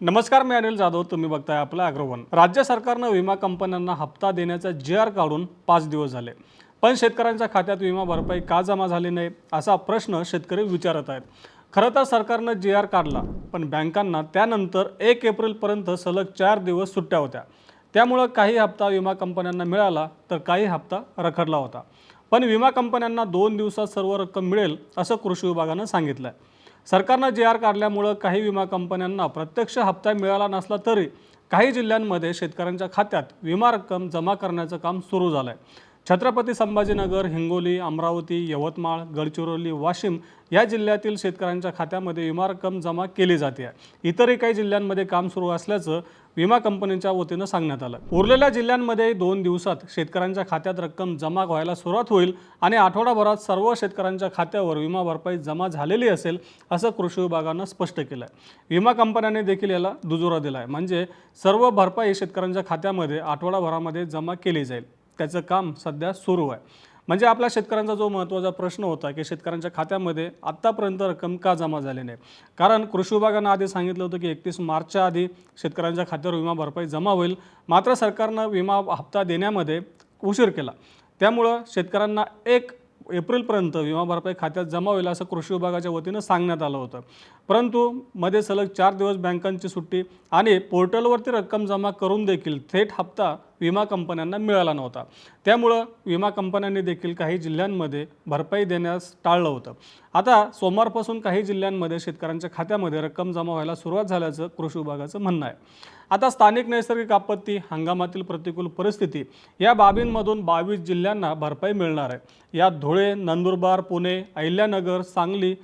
नमस्कार मी अनिल जाधव. तुम्ही बघताय आपलं अॅग्रोवन. राज्य सरकारनं विमा कंपन्यांना हप्ता देण्याचा जी आर काढून पाच दिवस झाले. पण शेतकऱ्यांच्या खात्यात विमा भरपाई का जमा झाली नाही असा प्रश्न शेतकरी विचारत आहेत. खरं तर सरकारनं जी आर काढला पण बँकांना त्यानंतर एक एप्रिलपर्यंत सलग चार दिवस सुट्ट्या होत्या. त्यामुळं काही हप्ता विमा कंपन्यांना मिळाला तर काही हप्ता रखडला होता. पण विमा कंपन्यांना दोन दिवसात सर्व रक्कम मिळेल असं कृषी विभागानं सांगितलं आहे सरकारनं जी आर काढल्यामुळं काही विमा कंपन्यांना प्रत्यक्ष हप्ता मिळाला नसला तरी काही जिल्ह्यांमध्ये शेतकऱ्यांच्या खात्यात विमा रक्कम जमा करण्याचं काम सुरू झालं आहे छत्रपती संभाजीनगर हिंगोली अमरावती यवतमाळ गडचिरोली वाशिम या जिल्ह्यातील शेतकऱ्यांच्या खात्यामध्ये विमा रक्कम जमा केली जाते. आहे इतरही काही जिल्ह्यांमध्ये काम सुरू असल्याचं विमा कंपनीच्या वतीनं सांगण्यात आलं. उरलेल्या जिल्ह्यांमध्ये दोन दिवसात शेतकऱ्यांच्या खात्यात रक्कम जमा व्हायला सुरुवात होईल आणि आठवडाभरात सर्व शेतकऱ्यांच्या खात्यावर विमा भरपाई जमा झालेली असेल असं कृषी विभागानं स्पष्ट केलं आहे विमा कंपन्यांनी देखील याला दुजोरा दिला आहे म्हणजे सर्व भरपाई शेतकऱ्यांच्या खात्यामध्ये आठवडाभरामध्ये जमा केली जाईल. त्याचं काम सध्या सुरू आहे. म्हणजे आपल्या शेतकऱ्यांचा जो महत्त्वाचा प्रश्न होता की शेतकऱ्यांच्या खात्यामध्ये आत्तापर्यंत रक्कम का जमा झाली नाही? कारण कृषी विभागानं आधी सांगितलं होतं की एकतीस मार्चच्या आधी शेतकऱ्यांच्या खात्यावर विमा भरपाई जमा होईल. मात्र सरकारनं विमा हप्ता देण्यामध्ये उशीर केला. त्यामुळं शेतकऱ्यांना एक एप्रिलपर्यंत विमा भरपाई खात्यात जमा होईल असं कृषी विभागाच्या वतीनं सांगण्यात आलं होतं. परंतु मध्ये सलग चार दिवस बँकांची सुट्टी आणि पोर्टलवरती रक्कम जमा करून देखील थेट हप्ता विमा कंपन्यांना मिळाला नव्हता. त्यामुळं विमा कंपन्यांनी देखील काही जिल्ह्यांमध्ये भरपाई देण्यास टाळलं होतं. आता सोमवारपासून काही जिल्ह्यांमध्ये शेतकऱ्यांच्या खात्यामध्ये रक्कम जमा व्हायला सुरुवात झाल्याचं कृषी विभागाचं म्हणणं आहे. आता स्थानिक नैसर्गिक आपत्ती हंगामातील प्रतिकूल परिस्थिती या बाबींमधून बावीस जिल्ह्यांना भरपाई मिळणार आहे. यात धुळे नंदुरबार पुणे अहिल्यानगर सांगली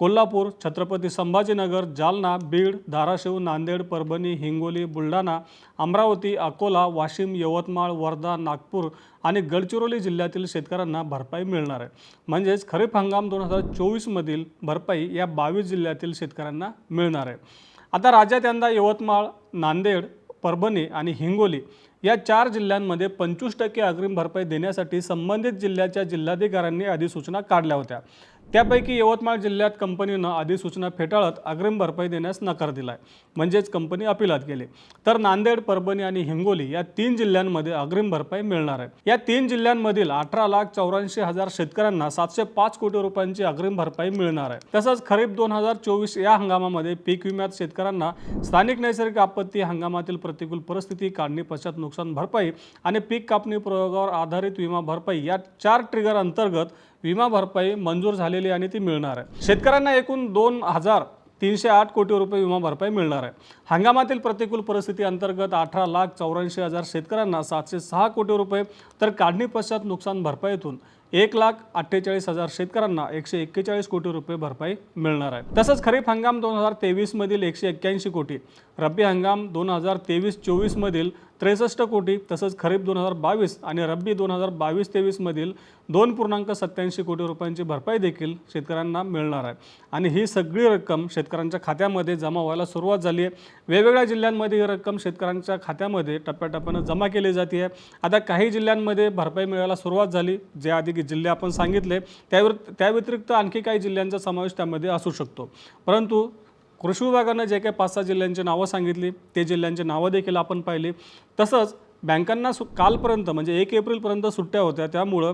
कोल्हापूर छत्रपती संभाजीनगर जालना बीड धाराशिव नांदेड परभणी हिंगोली बुलढाणा अमरावती अकोला वाशिम यवतमाळ वर्धा नागपूर आणि गडचिरोली जिल्ह्यातील शेतकऱ्यांना भरपाई मिळणार आहे. म्हणजेच खरीप हंगाम दोन हजार चोवीसमधील भरपाई या बावीस जिल्ह्यातील शेतकऱ्यांना मिळणार आहे. आता राज्यात यंदा यवतमाळ नांदेड परभणी आणि हिंगोली या चार जिल्ह्यांमध्ये पंचवीस टक्के अग्रिम भरपाई देण्यासाठी संबंधित जिल्ह्याच्या जिल्हाधिकाऱ्यांनी अधिसूचना काढल्या होत्या. त्यापैकी यवतमाळ जिल्ह्यात कंपनीनं अधिसूचना फेटाळत अग्रिम भरपाई देण्यास नकार दिला आहे म्हणजेच कंपनी अपिलात गेली. तर नांदेड परभणी आणि हिंगोली या तीन जिल्ह्यांमध्ये अग्रिम भरपाई मिळणार आहे. या तीन जिल्ह्यांमधील अठरा लाख चौऱ्याऐंशी हजार शेतकऱ्यांना सातशे पाच कोटी रुपयांची अग्रिम भरपाई मिळणार आहे. तसंच खरीप दोन हजार चोवीस या हंगामामध्ये पीक विम्यात शेतकऱ्यांना स्थानिक नैसर्गिक आपत्ती हंगामातील प्रतिकूल परिस्थिती काढणी पश्चात नुकसान भरपाई आणि पीक कापणी प्रयोगावर आधारित विमा भरपाई या चार ट्रिगर अंतर्गत विमा भरपाई मंजूर झालेली आणि ती मिळणार आहे. शेतकऱ्यांना एकूण दोन हजार तीनशे आठ कोटी रुपये विमा भरपाई मिळणार आहे. हंगामातील प्रतिकूल परिस्थिती अंतर्गत अठरा लाख चौऱ्याऐंशी हजार शेतकऱ्यांना सातशे सहा कोटी रुपये तर काढणी पश्चात नुकसान भरपाईतून एक लाख अठ्ठेचाळीस हजार शेतकऱ्यांना एकशे एक्केचाळीस कोटी रुपये भरपाई मिळणार आहे. तसंच खरीप हंगाम दोन हजार तेवीसमधील एकशे एक्क्याऐंशी कोटी रब्बी हंगाम दोन हजार तेवीस चोवीसमधील त्रेसष्ट कोटी तसंच खरीप दोन हजार बावीस आणि रब्बी दोन हजार बावीस तेवीसमधील दोन पूर्णांक सत्त्याऐंशी कोटी रुपयांची भरपाई देखील शेतकऱ्यांना मिळणार आहे. आणि ही सगळी रक्कम शेतकऱ्यांच्या खात्यामध्ये जमा व्हायला सुरुवात झाली आहे. वेगवेगळ्या जिल्ह्यांमध्ये ही रक्कम शेतकऱ्यांच्या खात्यामध्ये टप्प्याटप्प्यानं जमा केली जाते आहे. आता काही जिल्ह्यांमध्ये भरपाई मिळायला सुरुवात झाली जे आधी की जिल्हे आपण सांगितले त्यावर त्या व्यतिरिक्त आणखी काही जिल्ह्यांचा समावेश त्यामध्ये असू शकतो. परंतु कृषी विभागानं जे काही पाच सहा जिल्ह्यांची नावं सांगितली ते जिल्ह्यांची नावं देखील आपण पाहिली. तसंच बँकांना सु कालपर्यंत म्हणजे एक एप्रिलपर्यंत सुट्ट्या होत्या त्यामुळं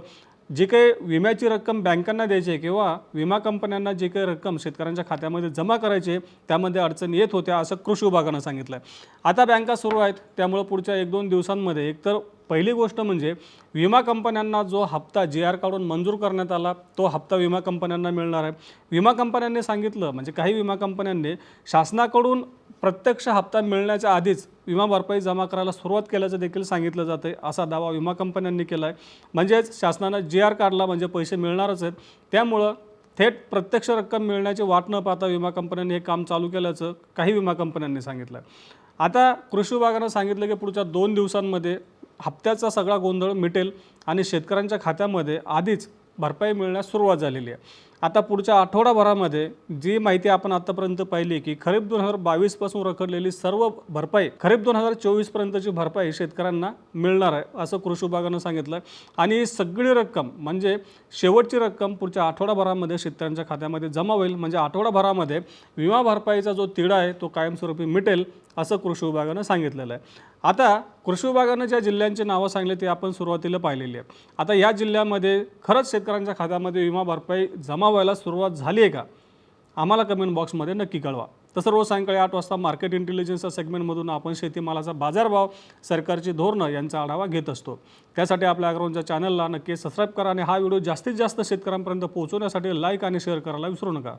जी काही विम्याची रक्कम बँकांना द्यायची आहे किंवा विमा कंपन्यांना जी काही रक्कम शेतकऱ्यांच्या खात्यामध्ये जमा करायची आहे त्यामध्ये अडचण येत होत्या असं कृषी विभागानं सांगितलं आहे आता बँका सुरू आहेत त्यामुळं पुढच्या एक दोन दिवसांमध्ये एकतर पहिली गोष्ट म्हणजे विमा कंपन्यांना जो हप्ता जी आर काढून मंजूर करण्यात आला तो हप्ता विमा कंपन्यांना मिळणार आहे. विमा कंपन्यांनी सांगितलं म्हणजे काही विमा कंपन्यांनी शासनाकडून प्रत्यक्ष हप्ता मिळण्याच्या आधीच विमा भरपाई जमा करायला सुरुवात केल्याचं देखील सांगितलं जातं आहे असा दावा विमा कंपन्यांनी केला आहे म्हणजेच शासनानं जी आर काढला म्हणजे पैसे मिळणारच आहेत. त्यामुळं थेट प्रत्यक्ष रक्कम मिळण्याची वाट न पाहता विमा कंपन्यांनी हे काम चालू केल्याचं काही विमा कंपन्यांनी सांगितलं आहे आता कृषी विभागानं सांगितलं की पुढच्या दोन दिवसांमध्ये हप्त्याचा सगळा गोंधळ मिटेल आणि शेतकऱ्यांच्या खात्यामध्ये आधीच भरपाई मिळण्यास सुरुवात झालेली आहे. आता पुढच्या आठवडाभरामध्ये जी माहिती आपण आतापर्यंत पाहिली की खरीप दोन हजार बावीसपासून रखडलेली सर्व भरपाई खरीप दोन हजार चोवीसपर्यंतची भरपाई शेतकऱ्यांना मिळणार आहे असं कृषी विभागानं सांगितलं. आणि सगळी रक्कम म्हणजे शेवटची रक्कम पुढच्या आठवडाभरामध्ये शेतकऱ्यांच्या खात्यामध्ये जमा होईल. म्हणजे आठवडाभरामध्ये विमा भरपाईचा जो तिढा आहे तो कायमस्वरूपी मिटेल असं कृषी विभागानं सांगितलेलं आहे. आता कृषी विभागानं ज्या जिल्ह्यांची नावं सांगली ते आपण सुरुवातीला पाहिलेली आहे आता या जिल्ह्यामध्ये खरंच शेतकऱ्यांच्या खात्यामध्ये विमा भरपाई जमा व्हायला सुरुवात झाली आहे का? आम्हाला कमेंट बॉक्समध्ये नक्की कळवा. तसं रोज सायंकाळी आठ वाजता मार्केट इंटेलिजन्सच्या सेगमेंटमधून आपण शेतीमालाचा बाजारभाव सरकारची धोरणं यांचा आढावा घेत असतो. त्यासाठी आपल्या अग्रवनच्या चॅनलला नक्की सबस्क्राईब करा आणि हा व्हिडिओ जास्तीत जास्त शेतकऱ्यांपर्यंत पोहोचवण्यासाठी लाईक आणि शेअर करायला विसरू नका.